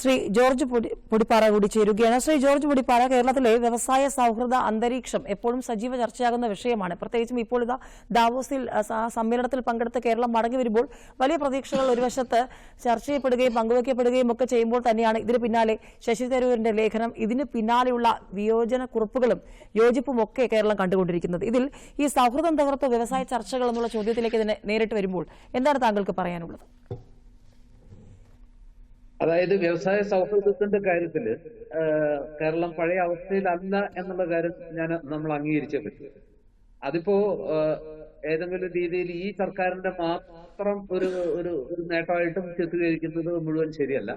Shri George പൊടി- പൊടിപ്പാറ കൂടി ചേരുകയാണ്. ശ്രീ ജോർജ് പൊടിപ്പാറ കേരളത്തിലെ വ്യവസായ സൗഹൃദ അന്തരീക്ഷം എപ്പോഴും സജീവ ചർച്ചയാകുന്ന വിഷയമാണ്. പ്രത്യേകിച്ചും ഇപ്പോൾ ഇതാ ദാവോസിൽ സമ്മേളനത്തിൽ പങ്കെടുത്ത് കേരളം മടങ്ങി വരുമ്പോൾ വലിയ പ്രതീക്ഷകൾ ഒരു വശത്ത് ചർച്ച ചെയ്യപ്പെടുകയും പങ്കുവയ്ക്കപ്പെടുകയും ഒക്കെ ചെയ്യുമ്പോൾ തന്നെയാണ് ഇതിന് പിന്നാലെ ശശി തരൂരിന്റെ ലേഖനം ഇതിന് പിന്നാലെയുള്ള വിയോജന കുറിപ്പുകളും യോജിപ്പും ഒക്കെ കേരളം കണ്ടുകൊണ്ടിരിക്കുന്നത്. ഇതിൽ ഈ സൗഹൃദം തകർത്ത വ്യവസായ ചർച്ചകൾ എന്നുള്ള ചോദ്യത്തിലേക്ക് തന്നെ നേരിട്ട് വരുമ്പോൾ എന്താണ് താങ്കൾക്ക് പറയാനുള്ളത്? അതായത് വ്യവസായ സൗഹൃദത്തിന്റെ കാര്യത്തിൽ കേരളം പഴയ അവസ്ഥയിലല്ല എന്നുള്ള കാര്യം ഞാൻ നമ്മൾ അംഗീകരിച്ചേ പറ്റൂ. അതിപ്പോ ഏതെങ്കിലും രീതിയിൽ ഈ സർക്കാരിന്റെ മാത്രം ഒരു ഒരു നേട്ടമായിട്ടും ചിത്രീകരിക്കുന്നത് മുഴുവൻ ശരിയല്ല.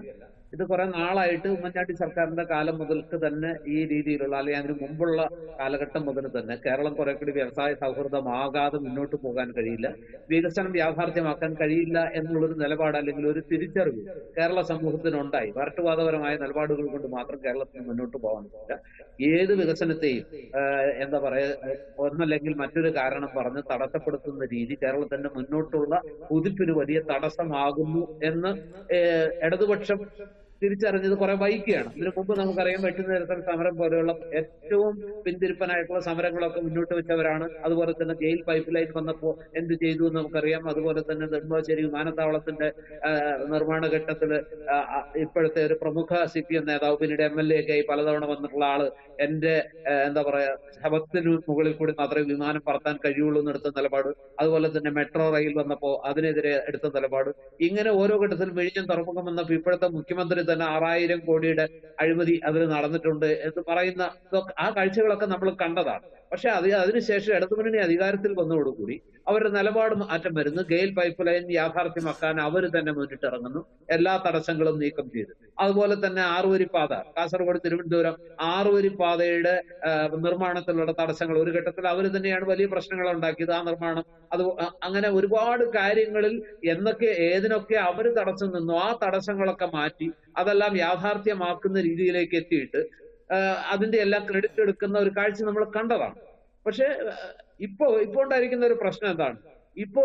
ഇത് കുറെ നാളായിട്ട് ഉമ്മൻചാണ്ടി സർക്കാരിന്റെ കാലം മുതൽക്ക് തന്നെ ഈ രീതിയിലുള്ള അല്ലെങ്കിൽ അതിന് മുമ്പുള്ള കാലഘട്ടം മുതൽ തന്നെ കേരളം കുറെ കൂടി വ്യവസായ സൗഹൃദമാകാതെ മുന്നോട്ട് പോകാൻ കഴിയില്ല. വികസനം യാഥാർത്ഥ്യമാക്കാൻ കഴിയില്ല എന്നുള്ളൊരു നിലപാട് അല്ലെങ്കിൽ ഒരു തിരിച്ചറിവ് കേരള സമൂഹത്തിനുണ്ടായി. വരട്ടുവാദപരമായ നിലപാടുകൾ കൊണ്ട് മാത്രം കേരളത്തിന് മുന്നോട്ട് പോകാൻ പറ്റില്ല. ഏത് വികസനത്തെയും എന്താ പറയുക ഒന്നല്ലെങ്കിൽ മറ്റൊരു കാരണം പറഞ്ഞ് തടസ്സപ്പെടുത്തുന്ന രീതി കേരളത്തിന്റെ മുന്നോട്ടുള്ള കുതിപ്പിന് വലിയ തടസ്സമാകുന്നു എന്ന് ഇടതുപക്ഷം തിരിച്ചറിഞ്ഞത് കുറെ വൈകിയാണ്. ഇതിനു മുമ്പ് നമുക്കറിയാം വെട്ടുന്ന നിരത്തൽ സമരം പോലെയുള്ള ഏറ്റവും പിന്തിരിപ്പനായിട്ടുള്ള സമരങ്ങളൊക്കെ മുന്നോട്ട് വെച്ചവരാണ്. അതുപോലെ തന്നെ ജയിൽ പൈപ്പ് ലൈൻ വന്നപ്പോ എന്ത് ചെയ്തു എന്ന് നമുക്കറിയാം. അതുപോലെ തന്നെ നെടുമ്പാശ്ശേരി വിമാനത്താവളത്തിന്റെ നിർമ്മാണ ഘട്ടത്തിൽ ഇപ്പോഴത്തെ ഒരു പ്രമുഖ സി പി എം നേതാവ് പിന്നീട് എം എൽ എ ഒക്കെ ആയി പലതവണ വന്നിട്ടുള്ള ആൾ എന്റെ എന്താ പറയാ ശബത്തിന് മുകളിൽ കൂടി മാത്രമേ വിമാനം പറത്താൻ കഴിയുള്ളൂ എന്ന് എടുത്ത നിലപാട്. അതുപോലെ തന്നെ മെട്രോ റെയിൽ വന്നപ്പോ അതിനെതിരെ എടുത്ത നിലപാട്. ഇങ്ങനെ ഓരോ ഘട്ടത്തിലും വിഴിഞ്ഞം തുറമുഖം വന്നപ്പോ ഇപ്പോഴത്തെ മുഖ്യമന്ത്രി തന്നെ ആറായിരം കോടിയുടെ അഴിമതി അതിൽ നടന്നിട്ടുണ്ട് എന്ന് പറയുന്ന ആ കാഴ്ചകളൊക്കെ നമ്മൾ കണ്ടതാണ്. പക്ഷെ അത് അതിനുശേഷം ഇടതുമുന്നണി അധികാരത്തിൽ വന്നതോടുകൂടി അവരുടെ നിലപാട് മാറ്റം വരുന്നു. ഗെയിൽ പൈപ്പ് ലൈൻ യാഥാർത്ഥ്യമാക്കാൻ അവർ തന്നെ മുന്നിട്ടിറങ്ങുന്നു. എല്ലാ തടസ്സങ്ങളും നീക്കം ചെയ്തു. അതുപോലെ തന്നെ ആറുവരി പാത കാസർഗോഡ് തിരുവനന്തപുരം ആറുവരി പാതയുടെ ആ, നിർമ്മാണത്തിലുള്ള തടസ്സങ്ങൾ ഒരു ഘട്ടത്തിൽ അവർ തന്നെയാണ് വലിയ പ്രശ്നങ്ങൾ ഉണ്ടാക്കിയത്. ആ നിർമ്മാണം അത് അങ്ങനെ ഒരുപാട് കാര്യങ്ങളിൽ എന്നൊക്കെ ഏതിനൊക്കെ അവർ തടസ്സം നിന്നു ആ തടസ്സങ്ങളൊക്കെ മാറ്റി അതെല്ലാം യാഥാർത്ഥ്യമാക്കുന്ന രീതിയിലേക്ക് എത്തിയിട്ട് അതിന്റെ എല്ലാം ക്രെഡിറ്റ് എടുക്കുന്ന ഒരു കാഴ്ച നമ്മൾ കണ്ടതാണ്. പക്ഷെ ഇപ്പോ ഇപ്പോ ഉണ്ടായിരിക്കുന്ന ഒരു പ്രശ്നം എന്താണ്? ഇപ്പോ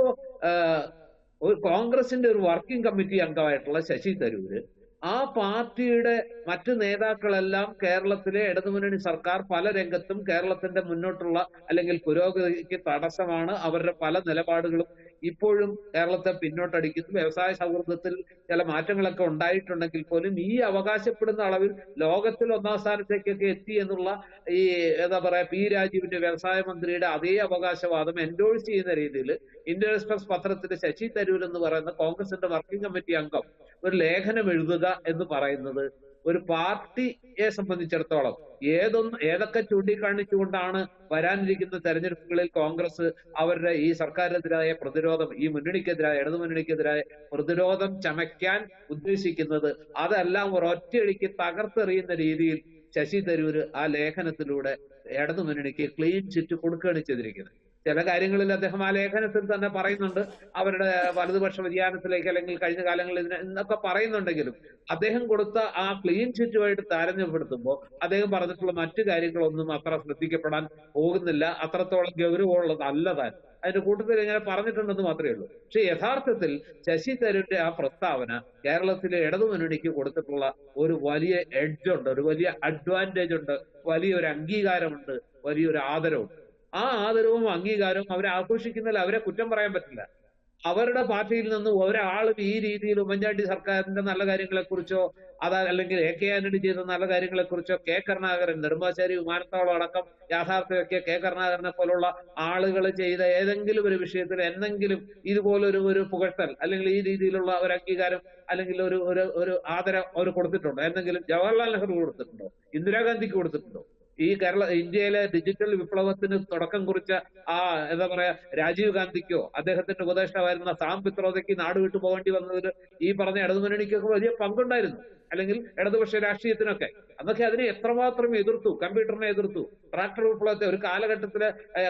ഒരു കോൺഗ്രസിന്റെ ഒരു വർക്കിംഗ് കമ്മിറ്റി അംഗമായിട്ടുള്ള ശശി തരൂര് ആ പാർട്ടിയുടെ മറ്റു നേതാക്കളെല്ലാം കേരളത്തിലെ ഇടതുമുന്നണി സർക്കാർ പല രംഗത്തും കേരളത്തിന്റെ മുന്നോട്ടുള്ള അല്ലെങ്കിൽ പുരോഗതിക്ക് തടസ്സമാണ് അവരുടെ പല നിലപാടുകളും ഇപ്പോഴും കേരളത്തെ പിന്നോട്ടടിക്കുന്നു. വ്യവസായ സൗഹൃദത്തിൽ ചില മാറ്റങ്ങളൊക്കെ ഉണ്ടായിട്ടുണ്ടെങ്കിൽ പോലും ഈ അവകാശപ്പെടുന്ന അളവിൽ ലോകത്തിൽ ഒന്നാം സ്ഥാനത്തേക്കൊക്കെ എത്തി എന്നുള്ള ഈ എന്താ പറയാ പി രാജീവിന്റെ വ്യവസായ മന്ത്രിയുടെ അതേ അവകാശവാദം എൻഡോഴ്സ് ചെയ്യുന്ന രീതിയിൽ ഇന്ത്യൻ എക്സ്പ്രസ് പത്രത്തിൽ ശശി തരൂർ എന്ന് പറയുന്ന കോൺഗ്രസിന്റെ വർക്കിംഗ് കമ്മിറ്റി അംഗം ഒരു ലേഖനം എഴുതുക എന്ന് പറയുന്നത് ഒരു പാർട്ടിയെ സംബന്ധിച്ചിടത്തോളം ഏതൊന്ന് ഏതൊക്കെ ചൂണ്ടിക്കാണിച്ചുകൊണ്ടാണ് വരാനിരിക്കുന്ന തെരഞ്ഞെടുപ്പുകളിൽ കോൺഗ്രസ് അവരുടെ ഈ സർക്കാരിനെതിരായ പ്രതിരോധം ഈ മുന്നണിക്കെതിരായ ഇടതുമുന്നണിക്കെതിരായ പ്രതിരോധം ചമയ്ക്കാൻ ഉദ്ദേശിക്കുന്നത് അതെല്ലാം ഒരൊറ്റയടിക്ക് തകർത്തെറിയുന്ന രീതിയിൽ ശശി തരൂര് ആ ലേഖനത്തിലൂടെ ഇടതുമുന്നണിക്ക് ക്ലീൻ ചിറ്റ് കൊടുക്കുകയാണ് ചെയ്തിരിക്കുന്നത്. ചില കാര്യങ്ങളിൽ അദ്ദേഹം ആ ലേഖനത്തിൽ തന്നെ പറയുന്നുണ്ട്. അവരുടെ വലതുപക്ഷ വ്യതിയാനത്തിലേക്ക് അല്ലെങ്കിൽ കഴിഞ്ഞ കാലങ്ങളിൽ എന്നൊക്കെ പറയുന്നുണ്ടെങ്കിലും അദ്ദേഹം കൊടുത്ത ആ ക്ലീൻ ചിറ്റുമായിട്ട് താരതമ്യപ്പെടുത്തുമ്പോൾ അദ്ദേഹം പറഞ്ഞിട്ടുള്ള മറ്റു കാര്യങ്ങളൊന്നും അത്ര ശ്രദ്ധിക്കപ്പെടാൻ പോകുന്നില്ല. അത്രത്തോളം ഗൗരവമുള്ളതല്ല താൻ അതിന്റെ കൂട്ടത്തിൽ ഇങ്ങനെ പറഞ്ഞിട്ടുണ്ടെന്ന് മാത്രമേ ഉള്ളൂ. പക്ഷെ യഥാർത്ഥത്തിൽ ശശി തരൂരിന്റെ ആ പ്രസ്താവന കേരളത്തിലെ ഇടതുമുന്നണിക്ക് കൊടുത്തിട്ടുള്ള ഒരു വലിയ എഡ്ജ് ഉണ്ട്. ഒരു വലിയ അഡ്വാന്റേജ് ഉണ്ട്. വലിയൊരു അംഗീകാരമുണ്ട്. വലിയൊരു ആദരവുണ്ട്. ആ ആദരവും അംഗീകാരവും അവരെ ആഘോഷിക്കുന്നതിൽ അവരെ കുറ്റം പറയാൻ പറ്റില്ല. അവരുടെ പാർട്ടിയിൽ നിന്ന് ഒരാളും ഈ രീതിയിൽ ഉമ്മൻചാണ്ടി സർക്കാരിന്റെ നല്ല കാര്യങ്ങളെക്കുറിച്ചോ അതാ അല്ലെങ്കിൽ എ കെ ആന്റണി ചെയ്ത നല്ല കാര്യങ്ങളെക്കുറിച്ചോ കെ കരുണാകരൻ നെടുമ്പാശ്ശേരി വിമാനത്താവളം അടക്കം യാഥാർത്ഥ്യമൊക്കെ കെ കരുണാകരനെ പോലുള്ള ആളുകൾ ചെയ്ത ഏതെങ്കിലും ഒരു വിഷയത്തിൽ എന്തെങ്കിലും ഇതുപോലൊരു ഒരു പുകഴ്ത്തൽ അല്ലെങ്കിൽ ഈ രീതിയിലുള്ള ഒരു അംഗീകാരം അല്ലെങ്കിൽ ഒരു ഒരു ഒരു ആദരം അവർ കൊടുത്തിട്ടുണ്ടോ? എന്തെങ്കിലും? ജവഹർലാൽ നെഹ്റു കൊടുത്തിട്ടുണ്ടോ? ഇന്ദിരാഗാന്ധിക്ക് കൊടുത്തിട്ടുണ്ടോ? ഈ കേരള ഇന്ത്യയിലെ ഡിജിറ്റൽ വിപ്ലവത്തിന് തുടക്കം കുറിച്ച ആ എന്താ പറയാ രാജീവ് ഗാന്ധിക്കോ അദ്ദേഹത്തിന്റെ ഉപദേഷ്ടാവായിരുന്ന സാം പിത്രോദയ്ക്ക് നാട് വിട്ടു പോകേണ്ടി വന്നതിൽ ഈ പറഞ്ഞ ഇടതുമുന്നണിക്കൊക്കെ വലിയ പങ്കുണ്ടായിരുന്നു. അല്ലെങ്കിൽ ഇടതുപക്ഷ രാഷ്ട്രീയത്തിനൊക്കെ. അന്നൊക്കെ അതിനെ എത്രമാത്രം എതിർത്തു കമ്പ്യൂട്ടറിനെ എതിർത്തു. ട്രാക്ടർ വിപ്ലവത്തെ ഒരു കാലഘട്ടത്തിലെ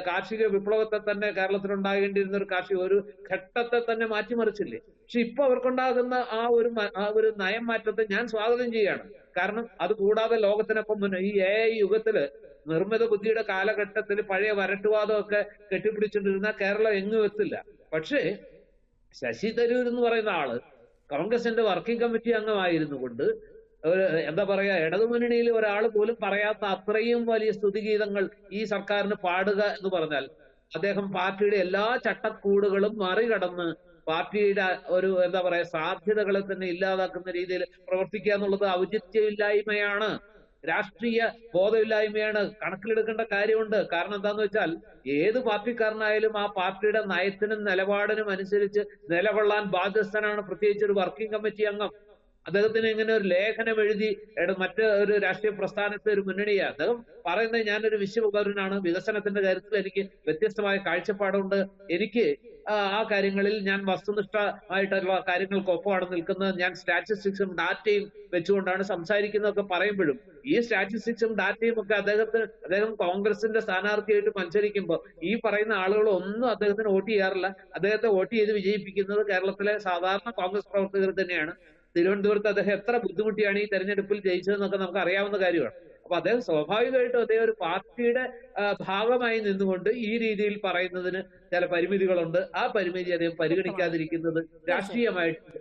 കാർഷിക വിപ്ലവത്തെ തന്നെ കേരളത്തിൽ ഉണ്ടാകേണ്ടിയിരുന്ന ഒരു കാർഷിക ഒരു ഘട്ടത്തെ തന്നെ മാറ്റിമറിച്ചില്ലേ? പക്ഷെ ഇപ്പൊ അവർക്കുണ്ടാകുന്ന ആ ഒരു ആ ഒരു നയം മാറ്റത്തെ ഞാൻ സ്വാഗതം ചെയ്യാണ്. കാരണം അത് കൂടാതെ മുന്നേ ഈ എ യുഗത്തിൽ നിർമ്മിത ബുദ്ധിയുടെ കാലഘട്ടത്തിൽ പഴയ വരട്ടുവാദമൊക്കെ കെട്ടിപ്പിടിച്ചിട്ടിരുന്ന കേരളം എങ്ങും എത്തില്ല. പക്ഷേ ശശി തരൂർ എന്ന് പറയുന്ന ആൾ കോൺഗ്രസിന്റെ വർക്കിംഗ് കമ്മിറ്റി അംഗമായിരുന്നു കൊണ്ട് എന്താ പറയാ ഇടതുമുന്നണിയിൽ ഒരാൾ പോലും പറയാത്ത അത്രയും വലിയ സ്തുതിഗീതങ്ങൾ ഈ സർക്കാരിന് പാടുക എന്ന് പറഞ്ഞാൽ അദ്ദേഹം പാർട്ടിയുടെ എല്ലാ ചട്ടക്കൂടുകളും മറികടന്ന് പാർട്ടിയുടെ ഒരു എന്താ പറയാ സാധ്യതകളെ തന്നെ ഇല്ലാതാക്കുന്ന രീതിയിൽ പ്രവർത്തിക്കുക എന്നുള്ളത് ഔചിത്യമില്ലായ്മയാണ്. രാഷ്ട്രീയ ബോധമില്ലായ്മയാണ്. കണക്കിലെടുക്കേണ്ട കാര്യമുണ്ട്. കാരണം എന്താന്ന് വെച്ചാൽ ഏത് പാർട്ടിക്കാരനായാലും ആ പാർട്ടിയുടെ നയത്തിനും നിലപാടിനും അനുസരിച്ച് നിലകൊള്ളാൻ ബാധ്യസ്ഥനാണ് പ്രത്യേകിച്ച് ഒരു വർക്കിംഗ് കമ്മിറ്റി അംഗം. അദ്ദേഹത്തിന് ഇങ്ങനെ ഒരു ലേഖനം എഴുതി മറ്റ് ഒരു രാഷ്ട്രീയ പ്രസ്ഥാനത്തെ ഒരു മുന്നണിയാണ് അദ്ദേഹം പറയുന്നത് ഞാനൊരു വിശ്വപൗരനാണ് വികസനത്തിന്റെ കാര്യത്തിൽ എനിക്ക് വ്യത്യസ്തമായ കാഴ്ചപ്പാടുണ്ട്. എനിക്ക് ആ കാര്യങ്ങളിൽ ഞാൻ വസ്തുനിഷ്ഠ വസ്തുനിഷ്ഠമായിട്ടുള്ള കാര്യങ്ങൾക്കൊപ്പമാണ് നിൽക്കുന്നത്. ഞാൻ സ്റ്റാറ്റിസ്റ്റിക്സും ഡാറ്റയും വെച്ചുകൊണ്ടാണ് സംസാരിക്കുന്നതൊക്കെ പറയുമ്പോഴും ഈ സ്റ്റാറ്റിസ്റ്റിക്സും ഡാറ്റയും ഒക്കെ അദ്ദേഹത്തിന് അദ്ദേഹം കോൺഗ്രസിന്റെ സ്ഥാനാർത്ഥിയായിട്ട് മത്സരിക്കുമ്പോൾ ഈ പറയുന്ന ആളുകൾ ഒന്നും അദ്ദേഹത്തിന് വോട്ട് ചെയ്യാറില്ല. അദ്ദേഹത്തെ വോട്ട് ചെയ്ത് വിജയിപ്പിക്കുന്നത് കേരളത്തിലെ സാധാരണ കോൺഗ്രസ് പ്രവർത്തകർ തന്നെയാണ്. തിരുവനന്തപുരത്ത് അദ്ദേഹം എത്ര ബുദ്ധിമുട്ടിയാണ് ഈ തെരഞ്ഞെടുപ്പിൽ ജയിച്ചതെന്നൊക്കെ നമുക്ക് അറിയാവുന്ന കാര്യമാണ്. അപ്പൊ അദ്ദേഹം സ്വാഭാവികമായിട്ടും അദ്ദേഹം ഒരു പാർട്ടിയുടെ ഭാഗമായി നിന്നുകൊണ്ട് ഈ രീതിയിൽ പറയുന്നതിന് ചില പരിമിതികളുണ്ട്. ആ പരിമിതി അദ്ദേഹം പരിഗണിക്കാതിരിക്കുന്നത് രാഷ്ട്രീയമായിട്ട്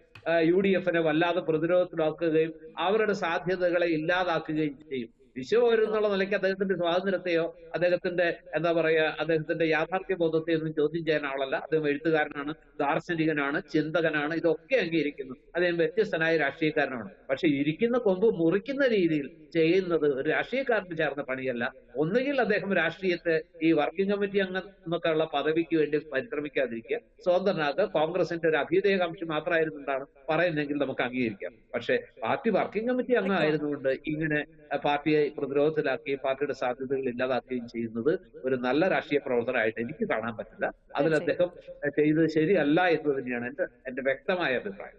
യു ഡി എഫിനെ വല്ലാതെ പ്രതിരോധത്തിലാക്കുകയും അവരുടെ സാധ്യതകളെ ഇല്ലാതാക്കുകയും ചെയ്യും. വിശ്വപൗരൻ എന്നുള്ള നിലയ്ക്ക് അദ്ദേഹത്തിന്റെ സ്വാതന്ത്ര്യത്തെയോ അദ്ദേഹത്തിന്റെ എന്താ പറയാ അദ്ദേഹത്തിന്റെ യാഥാർത്ഥ്യ ബോധത്തെയോ ഒന്നും ചോദ്യം ചെയ്യാൻ ആളല്ല. അദ്ദേഹം എഴുത്തുകാരനാണ് ദാർശനികനാണ് ചിന്തകനാണ് ഇതൊക്കെ അംഗീകരിക്കുന്നു അദ്ദേഹം വ്യത്യസ്തനായ രാഷ്ട്രീയക്കാരനാണ്. പക്ഷെ ഇരിക്കുന്ന കൊമ്പ് മുറിക്കുന്ന രീതിയിൽ ചെയ്യുന്നത് ഒരു രാഷ്ട്രീയക്കാരന് ചേർന്ന പണിയല്ല. ഒന്നുകിൽ അദ്ദേഹം രാഷ്ട്രീയത്തെ ഈ വർക്കിംഗ് കമ്മിറ്റി അംഗം എന്നൊക്കെ ഉള്ള പദവിക്ക് വേണ്ടി പരിശ്രമിക്കാതിരിക്കുക. സ്വതന്ത്രനാക്കുക. കോൺഗ്രസിന്റെ ഒരു അഭ്യുദയകാംക്ഷി മാത്രമായിരുന്നുകൊണ്ടാണ് പറയുന്നതെങ്കിൽ നമുക്ക് അംഗീകരിക്കാം. പക്ഷെ പാർട്ടി വർക്കിംഗ് കമ്മിറ്റി അംഗമായിരുന്നുകൊണ്ട് ഇങ്ങനെ പാർട്ടിയെ പ്രതിരോധത്തിലാക്കുകയും പാർട്ടിയുടെ സാധ്യതകൾ ഇല്ലാതാക്കുകയും ചെയ്യുന്നത് ഒരു നല്ല രാഷ്ട്രീയ പ്രവർത്തനമായിട്ട് എനിക്ക് കാണാൻ പറ്റില്ല. അതിൽ അദ്ദേഹം ചെയ്തത് ശരിയല്ല എന്ന് തന്നെയാണ് എന്റെ എന്റെ വ്യക്തമായ അഭിപ്രായം.